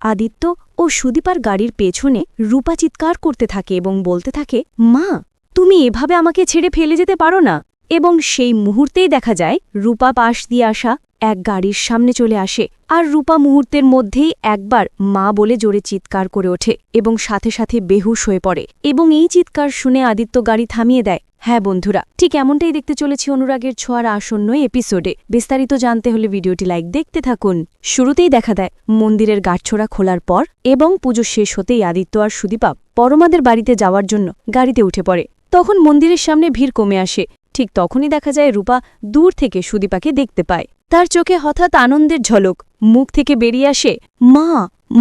আদিত্য ও সুদীপার গাড়ির পেছনে রূপা চিৎকার করতে থাকে এবং বলতে থাকে, মা, তুমি এভাবে আমাকে ছেড়ে ফেলে যেতে পারো না। এবং সেই মুহূর্তেই দেখা যায়, রূপা পাশ দিয়ে আসা এক গাড়ির সামনে চলে আসে আর রূপা মুহূর্তের মধ্যেই একবার মা বলে জোরে চিৎকার করে ওঠে এবং সাথে সাথে বেহুশ হয়ে পড়ে এবং এই চিৎকার শুনে আদিত্য গাড়ি থামিয়ে দেয় হ্যাঁ বন্ধুরা, ঠিক এমনটাই দেখতে চলেছি অনুরাগের ছোঁয়ার আসন্ন এপিসোডে। বিস্তারিত জানতে হলে ভিডিওটি লাইক দেখতে থাকুন। শুরুতেই দেখা দেয়, মন্দিরের গাঠছোড়া খোলার পর এবং পুজো শেষ হতেই আদিত্য আর সুদীপা পরমাদের বাড়িতে যাওয়ার জন্য গাড়িতে উঠে পড়ে। তখন মন্দিরের সামনে ভিড় কমে আসে। ঠিক তখনই দেখা যায় রূপা দূর থেকে সুদীপাকে দেখতে পায়। তার চোখে হঠাৎ আনন্দের ঝলক। মুখ থেকে বেরিয়ে আসে, মা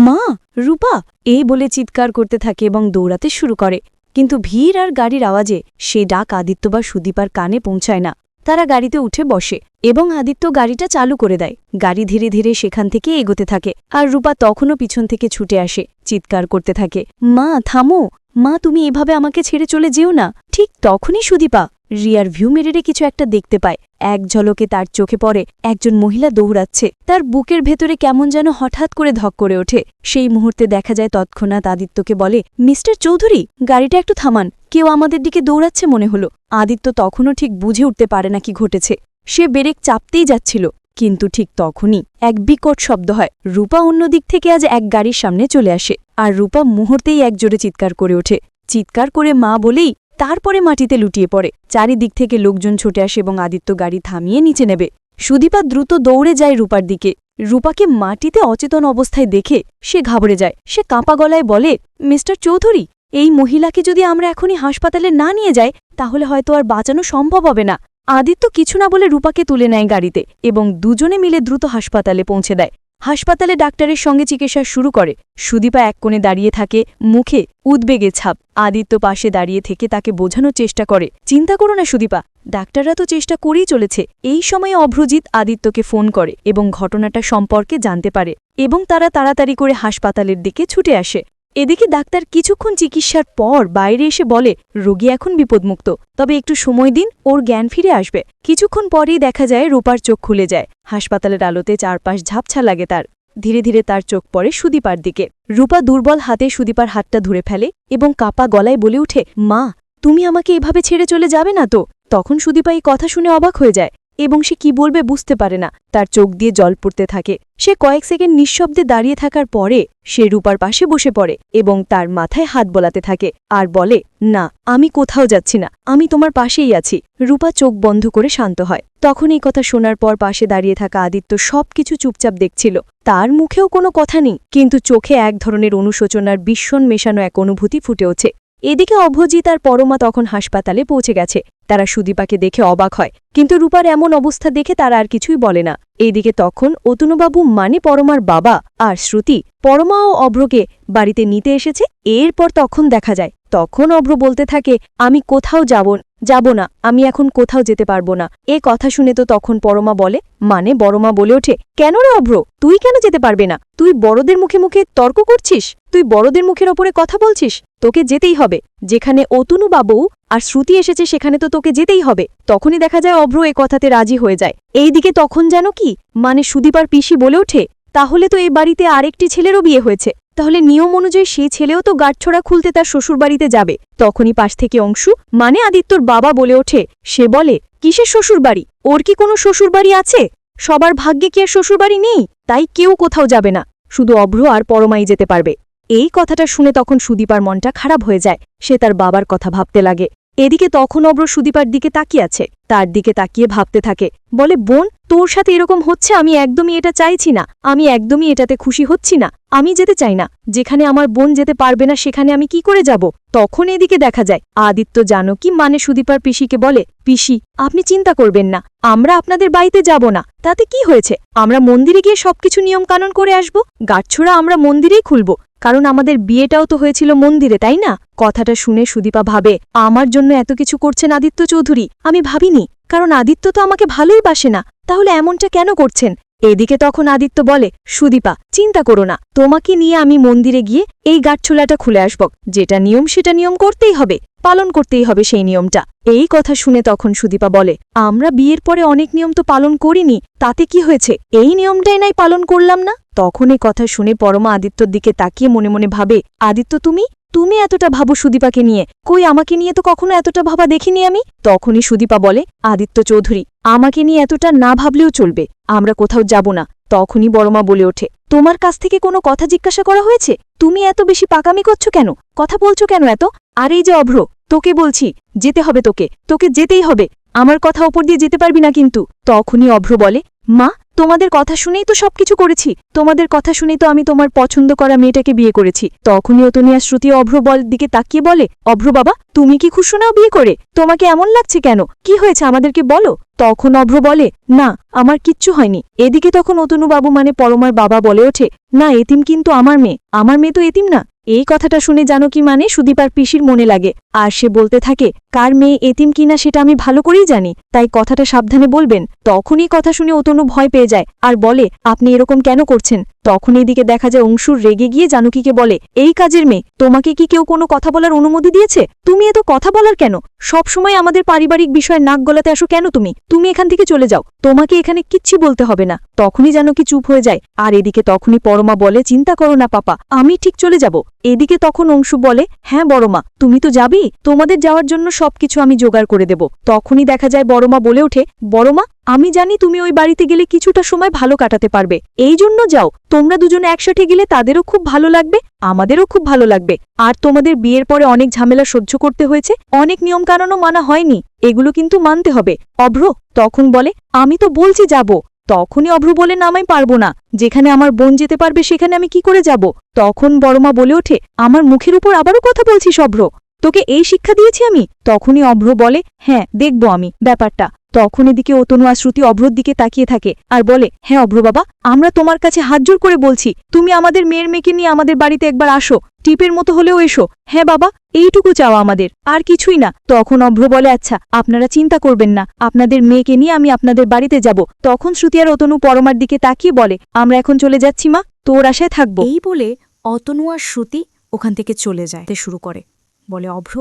মা, রূপা! এই বলে চিৎকার করতে থাকে এবং দৌড়াতে শুরু করে। কিন্তু ভিড় আর গাড়ির আওয়াজে সে ডাক আদিত্য বা সুদীপার কানে পৌঁছায় না। তারা গাড়িতে উঠে বসে এবং আদিত্য গাড়িটা চালু করে দেয়। গাড়ি ধীরে ধীরে সেখান থেকে এগোতে থাকে আর রূপা তখনও পিছন থেকে ছুটে আসে, চিৎকার করতে থাকে, মা, থামো! মা, তুমি এভাবে আমাকে ছেড়ে চলে যেও না। ঠিক তখনই সুদীপা রিয়ার ভিউ মেরেরে কিছু একটা দেখতে পায়। এক ঝলকে তার চোখে পড়ে, একজন মহিলা দৌড়াচ্ছে। তার বুকের ভেতরে কেমন যেন হঠাৎ করে ধক করে ওঠে। সেই মুহূর্তে দেখা যায় তৎক্ষণাৎ আদিত্যকে বলে, মিস্টার চৌধুরী, গাড়িটা একটু থামান। কেউ আমাদের দিকে দৌড়াচ্ছে মনে হলো। আদিত্য তখনও ঠিক বুঝে উঠতে পারে না কি ঘটেছে। সে বেরেক চাপতেই যাচ্ছিল। কিন্তু ঠিক তখনই এক বিকট শব্দ হয়। রূপা অন্য দিক থেকে আজ এক গাড়ির সামনে চলে আসে। আর রূপা মুহূর্তেই একজোরে চিৎকার করে ওঠে। চিৎকার করে মা বলেই তারপরে মাটিতে লুটিয়ে পড়ে। চারিদিক থেকে লোকজন ছুটে আসে এবং আদিত্য গাড়ি থামিয়ে নিচে নেবে। সুদীপা দ্রুত দৌড়ে যায় রূপার দিকে। রূপাকে মাটিতে অচেতন অবস্থায় দেখে সে ঘাবড়ে যায়। সে কাঁপা গলায় বলে, মিস্টার চৌধুরী, এই মহিলাকে যদি আমরা এখনই হাসপাতালে না নিয়ে যাই, তাহলে হয়তো আর বাঁচানো সম্ভব হবে না। আদিত্য কিছু না বলে রূপাকে তুলে নেয় গাড়িতে এবং দুজনে মিলে দ্রুত হাসপাতালে পৌঁছে দেয়। হাসপাতালে ডাক্তারের সঙ্গে চিকিৎসা শুরু করে। সুদীপা এক কোণে দাঁড়িয়ে থাকে, মুখে উদ্বেগে ছাপ। আদিত্য পাশে দাঁড়িয়ে থেকে তাকে বোঝানোর চেষ্টা করে। চিন্তা করো না সুদীপা, ডাক্তাররা তো চেষ্টা করেই চলেছে। এই সময়ে অভ্রজিৎ আদিত্যকে ফোন করে এবং ঘটনাটা সম্পর্কে জানতে পারে এবং তারা তাড়াতাড়ি করে হাসপাতালের দিকে ছুটে আসে। এদিকে ডাক্তার কিছুক্ষণ চিকিৎসার পর বাইরে এসে বলে, রোগী এখন বিপদমুক্ত। তবে একটু সময় দিন, ওর জ্ঞান ফিরে আসবে। কিছুক্ষণ পরেই দেখা যায় রূপার চোখ খুলে যায়। হাসপাতালের আলোতে চারপাশ ঝাপছা লাগে তার। ধীরে ধীরে তার চোখ পড়ে সুদীপার দিকে। রূপা দুর্বল হাতে সুদীপার হাতটা ধরে ফেলে এবং কাপা গলায় বলে উঠে, মা, তুমি আমাকে এভাবে ছেড়ে চলে যাবে না তো? তখন সুদীপা এই কথা শুনে অবাক হয়ে যায়। এবং সে কি বলবে বুঝতে পারে না। তার চোখ দিয়ে জল পড়তে থাকে। সে কয়েক সেকেন্ড নিঃশব্দে দাঁড়িয়ে থাকার পরে সে রূপার পাশে বসে পড়ে এবং তার মাথায় হাত বোলাতে থাকে আর বলে, না, আমি কোথাও যাচ্ছি না। আমি তোমার পাশেই আছি। রূপা চোখ বন্ধ করে শান্ত হয়। তখন এই কথা শোনার পর পাশে দাঁড়িয়ে থাকা আদিত্য সবকিছু চুপচাপ দেখছিল। তার মুখেও কোনো কথা নেই, কিন্তু চোখে এক ধরনের অনুশোচনার বিস্মন মেশানো এক অনুভূতি ফুটে ওঠে। এদিকে অভজিৎ আর পরমা তখন হাসপাতালে পৌঁছে গেছে। তারা সুদীপাকে দেখে অবাক হয়, কিন্তু রূপার এমন অবস্থা দেখে তারা আর কিছুই বলে না। এইদিকে তখন অতুনুবাবু মানে পরমার বাবা আর শ্রুতি, পরমা ও অভ্রকে বাড়িতে নিতে এসেছে, এরপর তখন দেখা যায়, তখন অভ্র বলতে থাকে, আমি কোথাও যাব যাব না, আমি এখন কোথাও যেতে পারব না। এ কথা শুনে তো তখন পরমা বলে মানে বড়মা বলে ওঠে, কেন রে অভ্র, তুই কেন যেতে পারবে না? তুই বড়দের মুখে মুখে তর্ক করছিস? তুই বড়দের মুখের ওপরে কথা বলছিস? তোকে যেতেই হবে। যেখানে অতুনু বাবু আর শ্রুতি এসেছে সেখানে তো তোকে যেতেই হবে। তখনই দেখা যায় অভ্র এ কথাতে রাজি হয়ে যায়। এইদিকে তখন যেন কি? মানে সুদীপার পিসি বলে ওঠে, তাহলে তো এই বাড়িতে আরেকটি ছেলেরও বিয়ে হয়েছে। তাহলে নিয়ম অনুযায়ী সেই ছেলেও তো গাঁটছড়া খুলতে তার শ্বশুরবাড়িতে যাবে। তখনই পাশ থেকে অংশু মানে আদিত্যর বাবা বলে ওঠে, সে বলে, কিসের শ্বশুরবাড়ি? ওর কি কোনো শ্বশুরবাড়ি আছে? সবার ভাগ্যে কি আর শ্বশুরবাড়ি নেই? তাই কেউ কোথাও যাবে না। শুধু অভ্র আর পরমাই যেতে পারবে। এই কথাটা শুনে তখন সুদীপার মনটা খারাপ হয়ে যায়। সে তার বাবার কথা ভাবতে লাগে। এদিকে তখন অব্র সুদীপার দিকে তাকিয়ে আছে, তার দিকে তাকিয়ে ভাবতে থাকে, বলে, বোন, তোর সাথে এরকম হচ্ছে আমি একদমই এটা চাইছি না, আমি একদমই এটাতে খুশি হচ্ছি না, আমি যেতে চাই না, যেখানে আমার বোন যেতে পারবে না সেখানে আমি কি করে যাব? তখন এদিকে দেখা যায়, আদিত্য জানকী মানে সুদীপার পিসিকে বলে, পিসি, আপনি চিন্তা করবেন না, আমরা আপনাদের বাড়িতে যাব না, তাতে কি হয়েছে, আমরা মন্দিরে গিয়ে সবকিছু নিয়মকানুন করে আসব গাছছোড়া আমরা মন্দিরেই খুলব কারণ আমাদের বিয়েটাও তো হয়েছিল মন্দিরে, তাই না? কথাটা শুনে সুদীপা ভাবে, আমার জন্য এত কিছু করছেন আদিত্য চৌধুরী, আমি ভাবিনি। কারণ আদিত্য তো আমাকে ভালোই বাসে না, তাহলে এমনটা কেন করছেন? এদিকে তখন আদিত্য বলে, সুদীপা, চিন্তা করো না, তোমাকে নিয়ে আমি মন্দিরে গিয়ে এই গাঠছোলাটা খুলে আসব। যেটা নিয়ম, সেটা নিয়ম করতেই হবে। পালন করতেই হবে সেই নিয়মটা। এই কথা শুনে তখন সুদীপা বলে, আমরা বিয়ের পরে অনেক নিয়ম তো পালন করিনি, তাতে কি হয়েছে? এই নিয়মটাই নাই পালন করলাম না? তখন এ কথা শুনে পরমা আদিত্যর দিকে তাকিয়ে মনে মনে ভাবে, আদিত্য তুমি? তুমি এতটা ভাবো সুদীপাকে নিয়ে। কই আমাকে নিয়ে তো কখনো এতটা ভাবা দেখিনি আমি? তখনই সুদীপা বলে, আদিত্য চৌধুরী, আমাকে নিয়ে এতটা না ভাবলেও চলবে। আমরা কোথাও যাব না। তখনই বড়মা বলে ওঠে, তোমার কাছ থেকে কোনো কথা জিজ্ঞাসা করা হয়েছে? তুমি এত বেশি পাকামি করছ কেন? কথা বলছো কেন এত? আর এই যে অভ্র, তোকে বলছি, যেতে হবে তোকে তোকে যেতেই হবে। আমার কথা ওপর দিয়ে যেতে পারবি না কিন্তু। তখনই অভ্র বলে, মা তোমাদের কথা শুনেই তো সবকিছু করেছি। তোমাদের কথা শুনেই তো আমি তোমার পছন্দ করা মেয়েটাকে বিয়ে করেছি। তখনই অতনিয়া শ্রুতি অভ্র বল দিকে তাকিয়ে বলে, অভ্র বাবা, তুমি কি খুশো নাও বিয়ে করে? তোমাকে এমন লাগছে কেন? কি হয়েছে আমাদেরকে বলো? তখন অভ্র বলে, না, আমার কিচ্ছু হয়নি। এদিকে তখন অতনুবাবু মানে পরমার বাবা বলে ওঠে, না, এতিম কিন্তু আমার মেয়ে। আমার মেয়ে তো এতিম না। এই কথাটা শুনে জানো কি মানে? সুদীপার পিসির মনে লাগে। আর সে বলতে থাকে, কার মেয়ে এতিম কিনা সেটা আমি ভালো করেই জানি। তাই কথাটা সাবধানে বলবেন। তখনই কথা শুনে অতনু ভয় পেয়ে যায়। আর বলে, আপনি এরকম কেন করছেন? তখন এদিকে দেখা যায় অংশুর রেগে গিয়ে জানুকিকে বলে, এই কাজের মেয়ে, তোমাকে কি কেউ কোনো কথা বলার অনুমতি দিয়েছে? তুমি এত কথা বলার কেন? সব সময় আমাদের পারিবারিক বিষয়ে নাক গলাতে আসো কেন তুমি? তুমি এখান থেকে চলে যাও। তোমাকে এখানে কিচ্ছু বলতে হবে না। তখনই জানুকি চুপ হয়ে যায়। আর এদিকে তখনই পরমা বলে, চিন্তা করো না, পাপা, আমি ঠিক চলে যাব। এদিকে তখন অংশু বলে হ্যাঁ বড়মা, তুমি তো যাবি তোমাদের যাওয়ার জন্য সবকিছু আমি জোগাড় করে দেব। তখনই দেখা যায় বড়মা বলে ওঠে, বড়মা আমি জানি তুমি ওই বাড়িতে গেলে কিছুটা সময় ভালো কাটাতে পারবে। এই জন্য যাও, তোমরা দুজনে একসাথে গেলে তাদেরও খুব ভালো লাগবে, আমাদেরও খুব ভালো লাগবে। আর তোমাদের বিয়ের পরে অনেক ঝামেলা সহ্য করতে হয়েছে, অনেক নিয়মকানুনও মানা হয়নি, এগুলো কিন্তু মানতে হবে। অভ্র তখন বলে, আমি তো বলছি যাব। তখনই অভ্র বলে না আমি পারব না, যেখানে আমার বোন যেতে পারবে সেখানে আমি কি করে যাব? তখন বড়মা বলে ওঠে, আমার মুখের উপর আবারও কথা বলছিস অভ্র, তোকে এই শিক্ষা দিয়েছি আমি? তখনই অভ্র বলে হ্যাঁ দেখব আমি ব্যাপারটা। তখন এদিকে অতনু আর শ্রুতি অভ্রর দিকে তাকিয়ে থাকে আর বলে হ্যাঁ অভ্র বাবা, আমরা তোমার কাছে হাত জোর করে বলছি, তুমি আমাদের মেয়ের মেয়েকে নিয়ে আমাদের বাড়িতে একবার আসো, টিপের মতো হলেও এসো। হ্যাঁ বাবা, এইটুকু চাওয়া আমাদের, আর কিছুই না। তখন অভ্র বলে আচ্ছা আপনারা চিন্তা করবেন না, আপনাদের মেয়েকে নিয়ে আমি আপনাদের বাড়িতে যাব। তখন শ্রুতি আর অতনু পরমার দিকে তাকিয়ে বলে, আমরা এখন চলে যাচ্ছি মা, তোর আশায় থাকব। এই বলে অতনু আর শ্রুতি ওখান থেকে চলে যায় শুরু করে। বলে, অভ্র,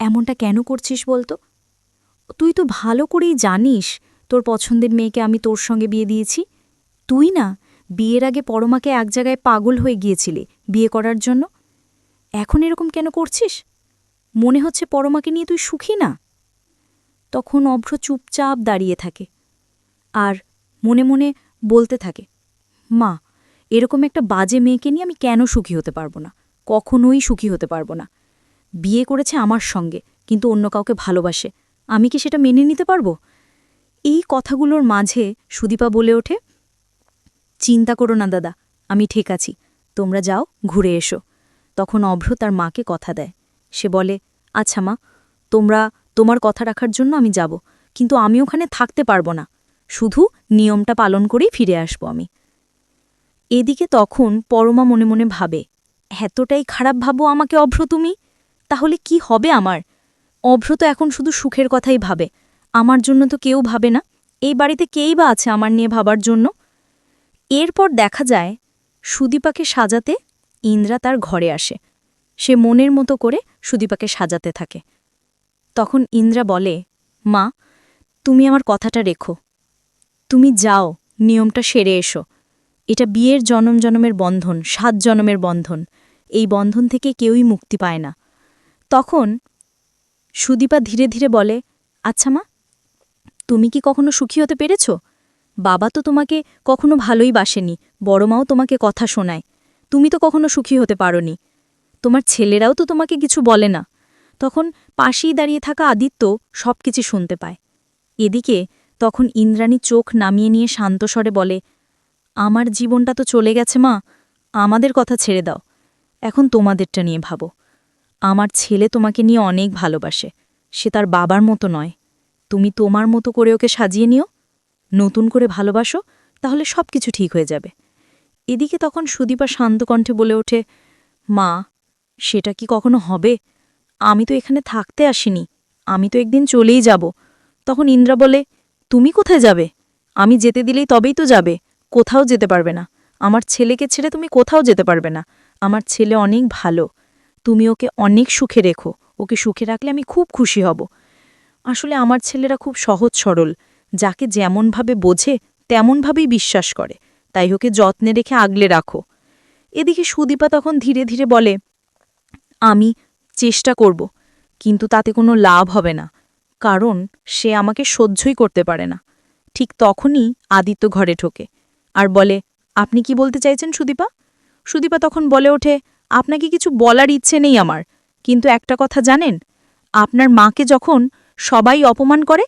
এমনটা কেন করছিস বলতো? তুই তো ভালো করেই জানিস তোর পছন্দের মেয়েকে আমি তোর সঙ্গে বিয়ে দিয়েছি। তুই না, বিয়ের আগে পরমাকে এক জায়গায় পাগল হয়ে গিয়েছিলি বিয়ে করার জন্য। এখন এরকম কেন করছিস? মনে হচ্ছে পরমাকে নিয়ে তুই সুখী না। তখন অভ্র চুপচাপ দাঁড়িয়ে থাকে আর মনে মনে বলতে থাকে, মা, এরকম একটা বাজে মেয়েকে নিয়ে আমি কেন সুখী হতে পারব না? কখনোই সুখী হতে পারব না। বিয়ে করেছে আমার সঙ্গে, কিন্তু অন্য কাউকে ভালোবাসে। আমি কি সেটা মেনে নিতে পারব? এই কথাগুলোর মাঝে সুদীপা বলে ওঠে, চিন্তা করো না দাদা, আমি ঠিক আছি। তোমরা যাও, ঘুরে এসো। তখন অভ্র তার মাকে কথা দেয়। সে বলে আচ্ছা মা, তোমরা তোমার কথা রাখার জন্য আমি যাব, কিন্তু আমি ওখানে থাকতে পারব না। শুধু নিয়মটা পালন করেই ফিরে আসব আমি। এদিকে তখন পরমা মনে মনে ভাবে, এতটাই খারাপ ভাবো আমাকে অভ্র তুমি? তাহলে কি হবে আমার? অভ্র তো এখন শুধু সুখের কথাই ভাবে। আমার জন্য তো কেউ ভাবে না। এই বাড়িতে কেই বা আছে আমার নিয়ে ভাবার জন্য? এরপর দেখা যায়, সুদীপাকে সাজাতে ইন্দ্রা তার ঘরে আসে। সে মনের মতো করে সুদীপাকে সাজাতে থাকে। তখন ইন্দ্রা বলে, মা, তুমি আমার কথাটা রেখো। তুমি যাও, নিয়মটা সেরে এসো। এটা বিয়ের জনম জনমের বন্ধন, সাত জনমের বন্ধন। এই বন্ধন থেকে কেউই মুক্তি পায় না। তখন সুদীপা ধীরে ধীরে বলে আচ্ছা মা, তুমি কি কখনো সুখী হতে পেরেছ? বাবা তো তোমাকে কখনো ভালোই বাসেনি, বড় মাও তোমাকে কথা শোনায়। তুমি তো কখনো সুখী হতে পারোনি। তোমার ছেলেরাও তো তোমাকে কিছু বলে না। তখন পাশেই দাঁড়িয়ে থাকা আদিত্য সব কিছু শুনতে পায়। এদিকে তখন ইন্দ্রাণী চোখ নামিয়ে নিয়ে শান্তস্বরে বলে, আমার জীবনটা তো চলে গেছে মা, আমাদের কথা ছেড়ে দাও। এখন তোমাদেরটা নিয়ে ভাবো। আমার ছেলে তোমাকে নিয়ে অনেক ভালোবাসে। সে তার বাবার মতো নয়। তুমি তোমার মতো করে ওকে সাজিয়ে নিও। নতুন করে ভালোবাসো, তাহলে সব কিছু ঠিক হয়ে যাবে। এদিকে তখন সুদীপা শান্ত কণ্ঠে বলে ওঠে, মা, সেটা কি কখনো হবে? আমি তো এখানে থাকতে আসিনি। আমি তো একদিন চলেই যাব। তখন ইন্দ্রা বলে, তুমি কোথায় যাবে? আমি যেতে দিলেই তবেই তো যাবে। কোথাও যেতে পারবে না। আমার ছেলেকে ছেড়ে তুমি কোথাও যেতে পারবে না। আমার ছেলে অনেক ভালো। তুমি ওকে অনেক সুখে রেখো। ওকে সুখে রাখলে আমি খুব খুশি হব। আসলে আমার ছেলেরা খুব সহজ সরল। যাকে যেমনভাবে বোঝে, তেমনভাবেই বিশ্বাস করে। তাই ওকে যত্নে রেখে আগলে রাখো। এদিকে সুদীপা তখন ধীরে ধীরে বলে, আমি চেষ্টা করব, কিন্তু তাতে কোনো লাভ হবে না। কারণ সে আমাকে সহ্যই করতে পারে না। ঠিক তখনই আদিত্য ঘরে ঢোকে। আর বলে, আপনি কি বলতে চাইছেন সুদীপা? সুদীপা তখন বলে ওঠে আপনাকে কিছু বলার ইচ্ছে নেই আমার। কিন্তু একটা কথা জানেন, আপনার মাকে যখন সবাই অপমান করে,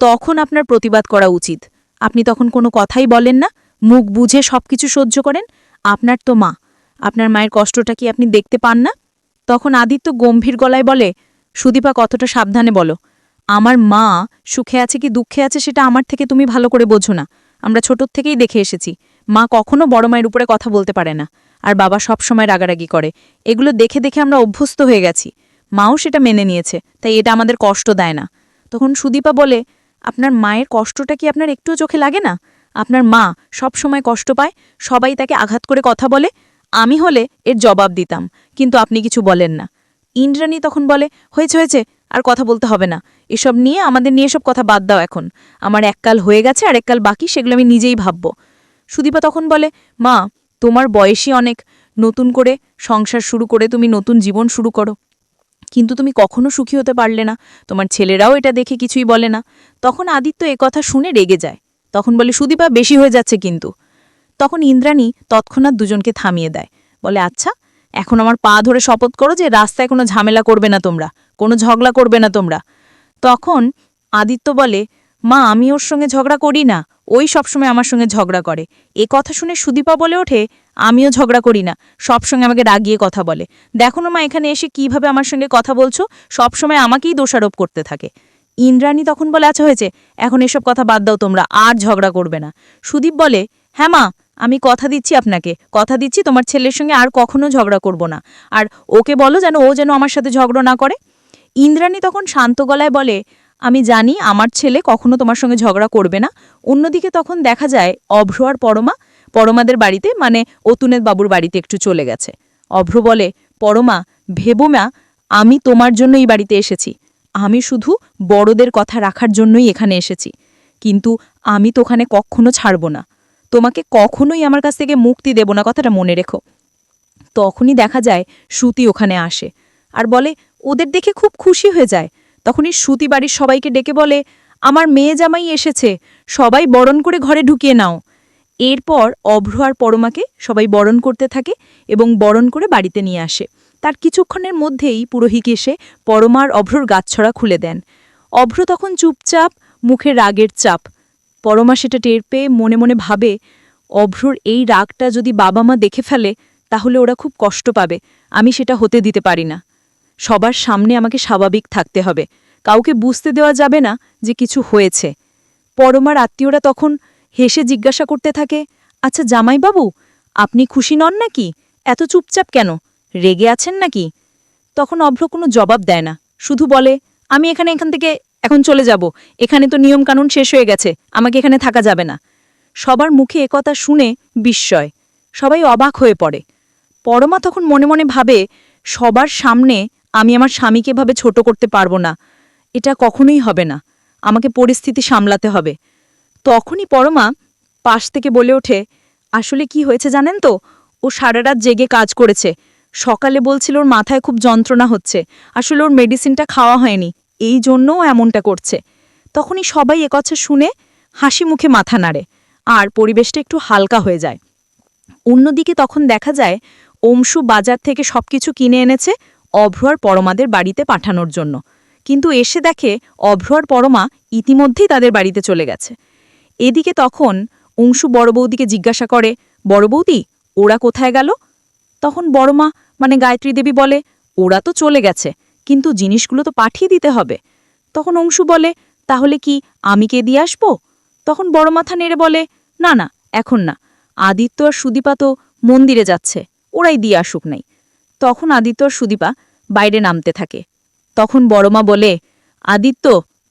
তখন আপনার প্রতিবাদ করা উচিত। আপনি তখন কোনো কথাই বলেন না, মুখ বুঝে সবকিছু সহ্য করেন। আপনার তো মা, আপনার মায়ের কষ্টটা কি আপনি দেখতে পান না? তখন আদিত্য গম্ভীর গলায় বলে, সুদীপা কতটা সাবধানে বলো, আমার মা সুখে আছে কি দুঃখে আছে সেটা আমার থেকে তুমি ভালো করে বোঝো না। আমরা ছোটোর থেকেই দেখে এসেছি। মা কখনো বড় মায়ের উপরে কথা বলতে পারে না। আর বাবা সব সময় রাগারাগি করে। এগুলো দেখে দেখে আমরা অভ্যস্ত হয়ে গেছি। মাও সেটা মেনে নিয়েছে, তাই এটা আমাদের কষ্ট দেয় না। তখন সুদীপা বলে, আপনার মায়ের কষ্টটা কি আপনার একটুও চোখে লাগে না? আপনার মা সব সময় কষ্ট পায়, সবাই তাকে আঘাত করে কথা বলে, আমি হলে এর জবাব দিতাম, কিন্তু আপনি কিছু বলেন না। ইন্দ্রাণী তখন বলে, হয়েছে হয়েছে, আর কথা বলতে হবে না। এসব নিয়ে আমাদের নিয়ে সব কথা বাদ দাও এখন। আমার এককাল হয়ে গেছে আর এককাল বাকি, সেগুলো আমি নিজেই ভাবব। সুদীপা তখন বলে, মা, তোমার বয়সী অনেক। নতুন করে সংসার শুরু করে তুমি নতুন জীবন শুরু করো। কিন্তু তুমি কখনো সুখী হতে পারলে না। তোমার ছেলেরাও এটা দেখে কিছুই বলে না। তখন আদিত্য কথা শুনে রেগে যায়। তখন বলে, সুদীপা, বেশি হয়ে যাচ্ছে কিন্তু। তখন ইন্দ্রাণী তৎক্ষণাৎ দুজনকে থামিয়ে দেয়। বলে আচ্ছা এখন আমার পা ধরে শপথ করো যে রাস্তায় কোনো ঝামেলা করবে না তোমরা। কোনো ঝগড়া করবে না তোমরা। তখন আদিত্য বলে মা, আমি ওর সঙ্গে ঝগড়া করি না। ওই সবসময় আমার সঙ্গে ঝগড়া করে। এ কথা শুনে সুদীপা বলে ওঠে, আমিও ঝগড়া করি না। সবসময় আমাকে রাগিয়ে কথা বলে। দেখো না মা, এখানে এসে কীভাবে আমার সঙ্গে কথা বলছো? সবসময় আমাকেই দোষারোপ করতে থাকে। ইন্দ্রাণী তখন বলে আচ্ছা হয়েছে। এখন এসব কথা বাদ দাও তোমরা, আর ঝগড়া করবে না। সুদীপ বলে হ্যাঁ মা, আমি কথা দিচ্ছি আপনাকে। কথা দিচ্ছি, তোমার ছেলের সঙ্গে আর কখনো ঝগড়া করব না। আর ওকে বলো যেন ও যেন আমার সাথে ঝগড়া না করে। ইন্দ্রাণী তখন শান্ত গলায় বলে আমি জানি আমার ছেলে কখনো তোমার সঙ্গে ঝগড়া করবে না। অন্যদিকে তখন দেখা যায় অভ্র আর পরমা, পরমাদের বাড়িতে মানে অতুনের বাবুর বাড়িতে একটু চলে গেছে। অভ্র বলে, পরমা, ভেবো মা আমি তোমার জন্য এই বাড়িতে এসেছি। আমি শুধু বড়দের কথা রাখার জন্যই এখানে এসেছি। কিন্তু আমি তো ওখানে কখনো ছাড়ব না। তোমাকে কখনোই আমার কাছ থেকে মুক্তি দেব না, কথাটা মনে রেখো। তখনই দেখা যায় শ্রুতি ওখানে আসে। আর বলে, ওদের দেখে খুব খুশি হয়ে যায়। তখনই শ্রুতি বাড়ির সবাইকে ডেকে বলে, আমার মেয়ে জামাই এসেছে, সবাই বরণ করে ঘরে ঢুকিয়ে নাও। এরপর অভ্র আর পরমাকে সবাই বরণ করতে থাকে এবং বরণ করে বাড়িতে নিয়ে আসে। তার কিছুক্ষণের মধ্যেই পুরোহিত এসে পরমার অভ্রর গাছছড়া খুলে দেন। অভ্র তখন চুপচাপ মুখে রাগের চাপ। পরমা সেটা টের পেয়ে মনে মনে ভাবে, অভ্রর এই রাগটা যদি বাবা মা দেখে ফেলে, তাহলে ওরা খুব কষ্ট পাবে, আমি সেটা হতে দিতে পারি না। সবার সামনে আমাকে স্বাভাবিক থাকতে হবে। কাউকে বুঝতে দেওয়া যাবে না যে কিছু হয়েছে। পরমার আত্মীয়রা তখন হেসে জিজ্ঞাসা করতে থাকে আচ্ছা জামাইবাবু, আপনি খুশি নন নাকি? এত চুপচাপ কেন? রেগে আছেন নাকি? তখন অভ্র কোনো জবাব দেয় না। শুধু বলে, আমি এখানে এখান থেকে এখন চলে যাব। এখানে তো নিয়মকানুন শেষ হয়ে গেছে। আমাকে এখানে থাকা যাবে না। সবার মুখে একথা শুনে বিস্ময়। সবাই অবাক হয়ে পড়ে। পরমা তখন মনে মনে ভাবে, সবার সামনে আমি আমার স্বামীকে ভাবে ছোট করতে পারব না। এটা কখনোই হবে না। আমাকে পরিস্থিতি সামলাতে হবে। তখনই পরমা পাশ থেকে বলে ওঠে, আসলে কি হয়েছে জানেন তো? ও সারা রাত জেগে কাজ করেছে। সকালে বলছিল ওর মাথায় খুব যন্ত্রণা হচ্ছে। আসলে ওর মেডিসিনটা খাওয়া হয়নি। এই জন্যও এমনটা করছে। তখনই সবাই একথা শুনে হাসি মুখে মাথা নাড়ে। আর পরিবেশটা একটু হালকা হয়ে যায়। অন্যদিকে তখন দেখা যায়, অংশু বাজার থেকে সবকিছু কিনে এনেছে অভ্র পরমাদের বাড়িতে পাঠানোর জন্য। কিন্তু এসে দেখে অভ্র পরমা ইতিমধ্যেই তাদের বাড়িতে চলে গেছে। এদিকে তখন অংশু বড় বৌদিকে জিজ্ঞাসা করে, বড় বৌদি, ওরা কোথায় গেল? তখন বড়মা মানে গায়ত্রী দেবী বলে, ওরা তো চলে গেছে, কিন্তু জিনিসগুলো তো পাঠিয়ে দিতে হবে। তখন অংশু বলে, তাহলে কি আমি কে দিয়ে আসব? তখন বড় মাথা নেড়ে বলে, না না, এখন না। আদিত্য আর সুদীপা তো মন্দিরে যাচ্ছে, ওরাই দিয়ে আসুক নাই। তখন আদিত্য আর সুদীপা বাইরে নামতে থাকে। তখন বড়মা বলে, আদিত্য,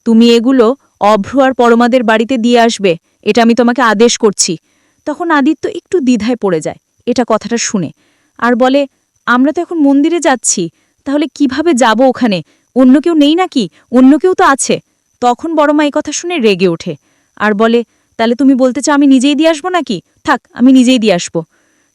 তুমি এগুলো অভ্র আর পরমাদের বাড়িতে দিয়ে আসবে, এটা আমি তোমাকে আদেশ করছি। তখন আদিত্য একটু দ্বিধায় পড়ে যায়, এটা কথাটা শুনে, আর বলে, আমরা তো এখন মন্দিরে যাচ্ছি, তাহলে কীভাবে যাব ওখানে? অন্য কেউ নেই নাকি? অন্য কেউ তো আছে। তখন বড় মা এই কথা শুনে রেগে ওঠে, আর বলে, তাহলে তুমি বলতে চাও আমি নিজেই দিয়ে আসব নাকি? থাক, আমি নিজেই দিয়ে আসব।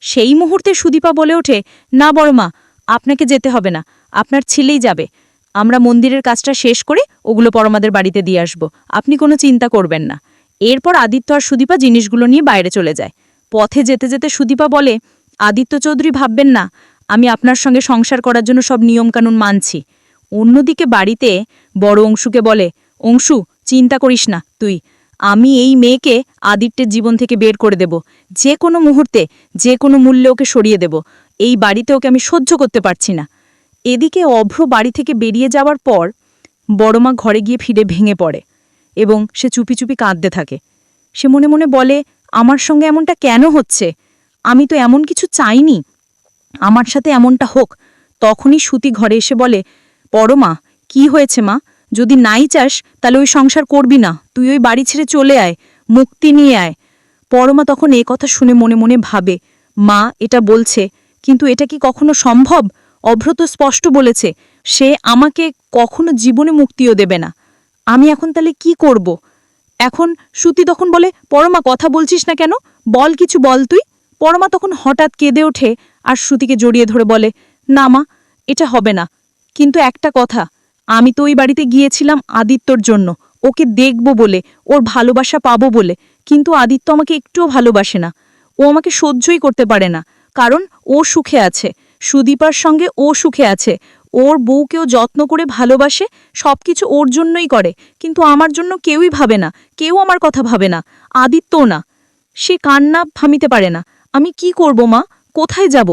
সেই মুহূর্তে সুদীপা বলে ওঠে, না বড় মা আপনাকে যেতে হবে না। আপনার ছেলেই যাবে। আমরা মন্দিরের কাজটা শেষ করে ওগুলো পরমাদের বাড়িতে দিয়ে আসব। আপনি কোনো চিন্তা করবেন না। এরপর আদিত্য আর সুদীপা জিনিসগুলো নিয়ে বাইরে চলে যায়। পথে যেতে যেতে সুদীপা বলে, আদিত্য চৌধুরী, ভাববেন না। আমি আপনার সঙ্গে সংসার করার জন্য সব নিয়মকানুন মানছি। অন্যদিকে বাড়িতে বড় অংশুকে বলে, অংশু, চিন্তা করিস না, তুই। আমি এই মেয়েকে আদিত্যের জীবন থেকে বের করে দেব। যে কোনো মুহূর্তে, যে কোনো মূল্যে ওকে সরিয়ে দেব। এই বাড়িতে ওকে আমি সহ্য করতে পারছি না। এদিকে অভ্র বাড়ি থেকে বেরিয়ে যাওয়ার পর বড়মা ঘরে গিয়ে ফিরে ভেঙে পড়ে এবং সে চুপি চুপি কাঁদতে থাকে। সে মনে মনে বলে, আমার সঙ্গে এমনটা কেন হচ্ছে? আমি তো এমন কিছু চাইনি। আমার সাথে এমনটা হোক। তখনই সুতি ঘরে এসে বলে, পরমা, কি হয়েছে মা? যদি নাই চাস, তাহলে ওই সংসার করবি না। তুই ওই বাড়ি ছেড়ে চলে আয়, মুক্তি নিয়ে আয়। পরমা তখন এ কথা শুনে মনে মনে ভাবে, মা, এটা বলছে, কিন্তু এটা কি কখনো সম্ভব? অভ্রত স্পষ্ট বলেছে, সে আমাকে কখনো জীবনে মুক্তিও দেবে না। আমি এখন তাহলে কি করব? এখন সুতি তখন বলে, পরমা, কথা বলছিস না কেন? বল কিছু বল তুই? পরমা তখন হঠাৎ কেঁদে ওঠে আর শ্রুতিকে জড়িয়ে ধরে বলে, না মা, এটা হবে না। কিন্তু একটা কথা আমি তো ওই বাড়িতে গিয়েছিলাম আদিত্যর জন্য। ওকে দেখব বলে, ওর ভালোবাসা পাবো বলে। কিন্তু আদিত্য আমাকে একটুও ভালোবাসে না। ও আমাকে সহ্যই করতে পারে না, কারণ ও সুখে আছে। সুদীপার সঙ্গে ও সুখে আছে। ওর বউকেও যত্ন করে ভালোবাসে সব কিছু ওর জন্যই করে। কিন্তু আমার জন্য কেউই ভাবে না, কেউ আমার কথা ভাবে না, আদিত্যও না। সে কান্না থামিতে পারে না। আমি কি করব মা? কোথায় যাব?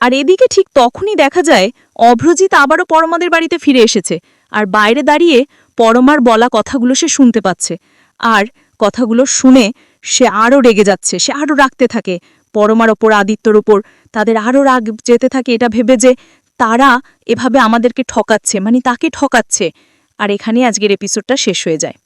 আর এদিকে ঠিক তখনই দেখা যায় অভ্রজিৎ আবারও পরমাদের বাড়িতে ফিরে এসেছে আর বাইরে দাঁড়িয়ে পরমার বলা কথাগুলো সে শুনতে পাচ্ছে। আর কথাগুলো শুনে সে আরও রেগে যাচ্ছে, সে আরও রাখতে থাকে। পরমার ওপর, আদিত্যর ওপর তাদের আরও রাগ যেতে থাকে, এটা ভেবে যে তারা এভাবে আমাদেরকে ঠকাচ্ছে মানে তাকে ঠকাচ্ছে। আর এখানেই আজকের এপিসোডটা শেষ হয়ে যায়।